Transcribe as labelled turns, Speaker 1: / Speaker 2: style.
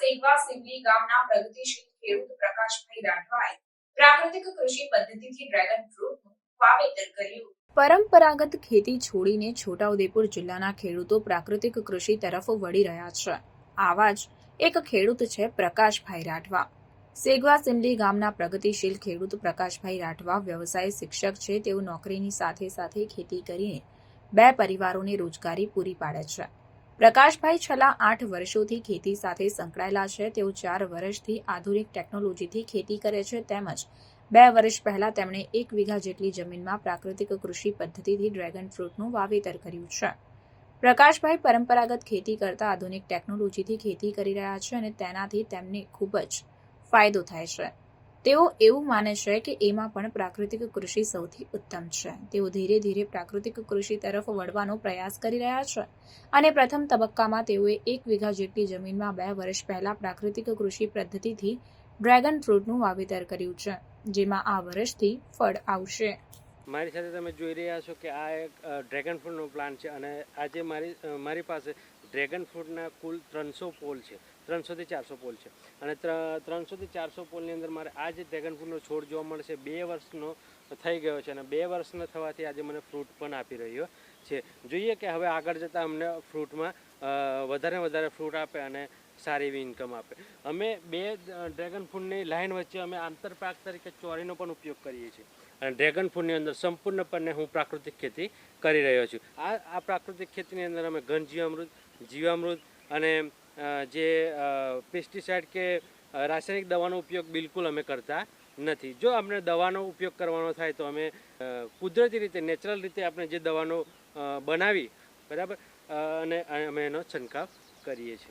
Speaker 1: સિંધી ગામના પ્રગતિશીલ ખેડૂત પ્રકાશભાઈ રાઠવાએ પ્રાકૃતિક કૃષિ પદ્ધતિથી ડ્રેગન ફ્રૂટનું વાવેતર કર્યું.
Speaker 2: પરંપરાગત ખેતી છોડીને છોટાઉદેપુર જિલ્લાના ખેડૂતો પ્રાકૃતિક કૃષિ તરફ વળી રહ્યા છે. આવા જ એક ખેડૂત છે પ્રકાશભાઈ રાઠવા. સેગવા સિમલી ગામના પ્રગતિશીલ ખેડૂત પ્રકાશભાઈ રાઠવા વ્યવસાય શિક્ષક છે. તેઓ નોકરીની સાથે સાથે ખેતી કરીને બે પરિવારોને રોજગારી પૂરી પાડે છે. પ્રકાશભાઈ છેલ્લા આઠ વર્ષોથી ખેતી સાથે સંકળાયેલા છે. તેઓ ચાર વર્ષથી આધુનિક ટેકનોલોજીથી ખેતી કરે છે. તેમજ બે વર્ષ પહેલા તેમણે એક વીઘા જેટલી જમીનમાં પ્રાકૃતિક કૃષિ પદ્ધતિથી ડ્રેગન ફ્રૂટનું વાવેતર કર્યું છે. પ્રકાશભાઈ પરંપરાગત ખેતી કરતા આધુનિક ટેકનોલોજીથી ખેતી કરી રહ્યા છે અને તેનાથી તેમને ખૂબ જ ફાયદો થાય છે. તેઓ એવું માને છે કે એમાં પણ પ્રાકૃતિક કૃષિ સૌથી ઉત્તમ છે. તેઓ ધીરે ધીરે પ્રાકૃતિક કૃષિ તરફ વળવાનો પ્રયાસ કરી રહ્યા છે અને પ્રથમ તબક્કામાં તેઓએ એક વીઘા જેટલી જમીનમાં બે વર્ષ પહેલા પ્રાકૃતિક કૃષિ પદ્ધતિથી ડ્રેગન ફ્રૂટનું વાવેતર કર્યું છે, જેમાં આ વર્ષથી ફળ આવશે.
Speaker 3: મારી સાથે તમે જોઈ રહ્યા છો કે આ એક ડ્રેગન ફ્રૂટનો પ્લાન્ટ છે અને આજે મારી મારી પાસે ડ્રેગન ફ્રૂટના કુલ ત્રણસો પોલ છે ત્રણસોથી ચારસો પોલ છે. અને ત્રણસોથી ચારસો પોલની અંદર મારે આ જે ડ્રેગન ફ્રૂટનો છોડ જોવા મળશે બે વર્ષનો થઈ ગયો છે અને બે વર્ષનો થવાથી આજે મને ફ્રૂટ પણ આપી રહ્યો છે. જોઈએ કે હવે આગળ જતાં અમને ફ્રૂટમાં વધારે વધારે ફ્રૂટ આપે અને સારી એવી ઇન્કમ આપે. અમે બે ડ્રેગન ફ્રૂટની લાઇન વચ્ચે અમે આંતરપાક તરીકે ચોરીનો પણ ઉપયોગ કરીએ છીએ. અને ડ્રેગન ફ્રૂટની અંદર સંપૂર્ણપણે હું પ્રાકૃતિક ખેતી કરી રહ્યો છું. આ આ પ્રાકૃતિક ખેતીની અંદર અમે ઘન, જીવામૃત જીવામૃત અને જે પેસ્ટિસાઇડ કે રાસાયણિક દવાનો ઉપયોગ બિલકુલ અમે કરતા નથી. જો આપણે દવાનો ઉપયોગ કરવાનો થાય તો અમે કુદરતી રીતે નેચરલ રીતે આપણે જે દવાનો બનાવી બરાબર? અને અમે એનો છંટકાવ કરીએ છીએ.